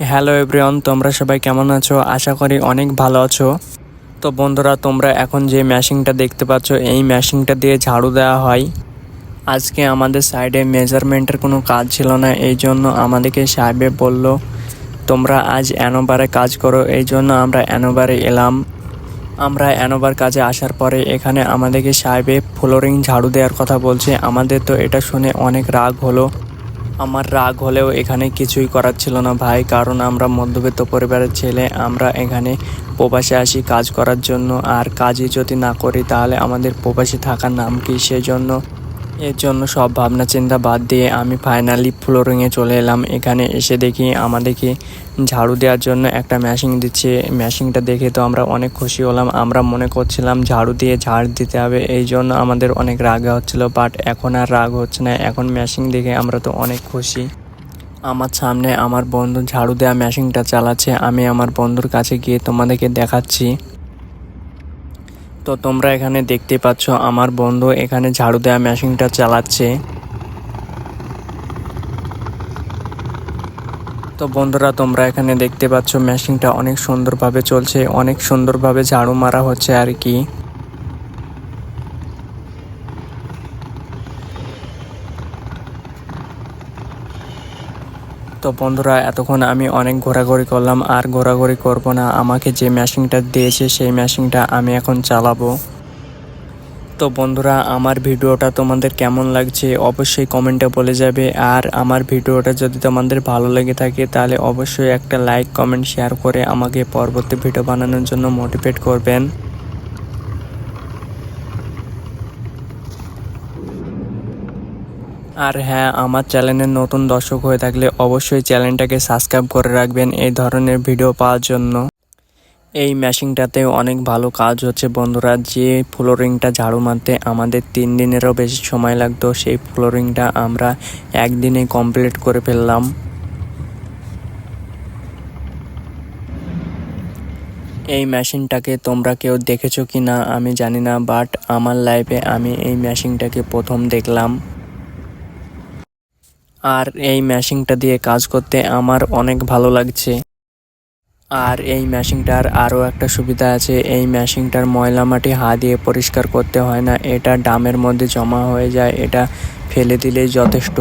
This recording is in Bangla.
হ্যালো এভরিওয়ান, তোমরা সবাই কেমন আছো? আশা করি অনেক ভালো আছো। তো বন্ধুরা, তোমরা এখন যে ম্যাশিংটা দেখতে পাচ্ছ, এই ম্যাশিংটা দিয়ে ঝাড়ু দেওয়া হয়। আজকে আমাদের সাইডে মেজারমেন্টের কোনো কাজ ছিল না, এই জন্য আমাদেরকে সাহেবে বলল, তোমরা আজ অ্যানোবারে কাজ করো। এই জন্য আমরা অ্যানোবারে এলাম। আমরা অ্যানোবার কাজে আসার পরে এখানে আমাদেরকে সাহেবে ফ্লোরিং ঝাড়ু দেওয়ার কথা বলছে। আমাদের তো এটা শুনে অনেক রাগ হলো। আমার রাগ হলেও এখানে কিছুই করার ছিল না ভাই, কারণ আমরা মধ্যবিত্ত পরিবারের ছেলে, আমরা এখানে প্রবাসে আসি কাজ করার জন্য। আর কাজই যদি না করি, তাহলে আমাদের প্রবাসে থাকার নাম কি? সেজন্য এর জন্য সব ভাবনা চিন্তা বাদ দিয়ে আমি ফাইনালি ফ্লোরিংয়ে চলে এলাম। এখানে এসে দেখি আমাদেরকে ঝাড়ু দেওয়ার জন্য একটা মেশিন দিচ্ছে। মেশিনটা দেখে তো আমরা অনেক খুশি হলাম। আমরা মনে করছিলাম ঝাড়ু দিয়ে ঝাড় দিতে হবে, এই জন্য আমাদের অনেক রাগ হচ্ছিল বাট এখন আর রাগ হচ্ছে না। এখন মেশিন দেখে আমরা তো অনেক খুশি। আমার সামনে আমার বন্ধু ঝাড়ু দেওয়া মেশিনটা চালাচ্ছে। আমি আমার বন্ধুর কাছে গিয়ে তোমাদেরকে দেখাচ্ছি। তো তোমরা এখানে দেখতে পাচ্ছ আমার বন্ধু এখানে ঝাড়ু দেওয়া মেশিনটা চালাচ্ছে। তো বন্ধুরা, তোমরা এখানে দেখতে পাচ্ছ মেশিনটা অনেক সুন্দরভাবে চলছে, অনেক সুন্দরভাবে ঝাড়ু মারা হচ্ছে আর কি। তো বন্ধুরা, এতক্ষণ আমি অনেক ঘোরাঘুরি করলাম, আর ঘোরাঘুরি করব না। আমাকে যে মেশিনটা দিয়েছে, সেই মেশিনটা আমি এখন চালাবো। তো বন্ধুরা, আমার ভিডিওটা তোমাদের কেমন লাগছে অবশ্যই কমেন্টে বলে যাবে। আর আমার ভিডিওটা যদি তোমাদের ভালো লেগে থাকে, তাহলে অবশ্যই একটা লাইক কমেন্ট শেয়ার করে আমাকে পরবর্তী ভিডিও বানানোর জন্য মোটিভেট করবেন। আর হ্যাঁ আমার চ্যানেলের নতুন দর্শক হয়ে থাকলে অবশ্যই চ্যানেলটাকে সাবস্ক্রাইব করে রাখবেন এই ধরনের ভিডিও পাওয়ার জন্য। এই মেশিনটাতে অনেক ভালো কাজ হচ্ছে বন্ধুরা, যে ফ্লোরিংটা ঝাড়ু মারতে আমাদের তিন দিনেরও বেশি সময় লাগতো, সেই ফ্লোরিংটা আমরা একদিনে কমপ্লিট করে ফেললাম। এই মেশিনটাকে তোমরা কেউ দেখেছ কি না আমি জানি না বাট আমার লাইফে আমি এই মেশিনটাকে প্রথম দেখলাম। আর এই ম্যাশিংটা দিয়ে কাজ করতে আমার অনেক ভালো লাগছে। আর এই ম্যাশিংটার আরও একটা সুবিধা আছে, এই ম্যাশিংটার ময়লা মাটি হা দিয়ে পরিষ্কার করতে হয় না, এটা ডামের মধ্যে জমা হয়ে যায়, এটা ফেলে দিলেই যথেষ্ট।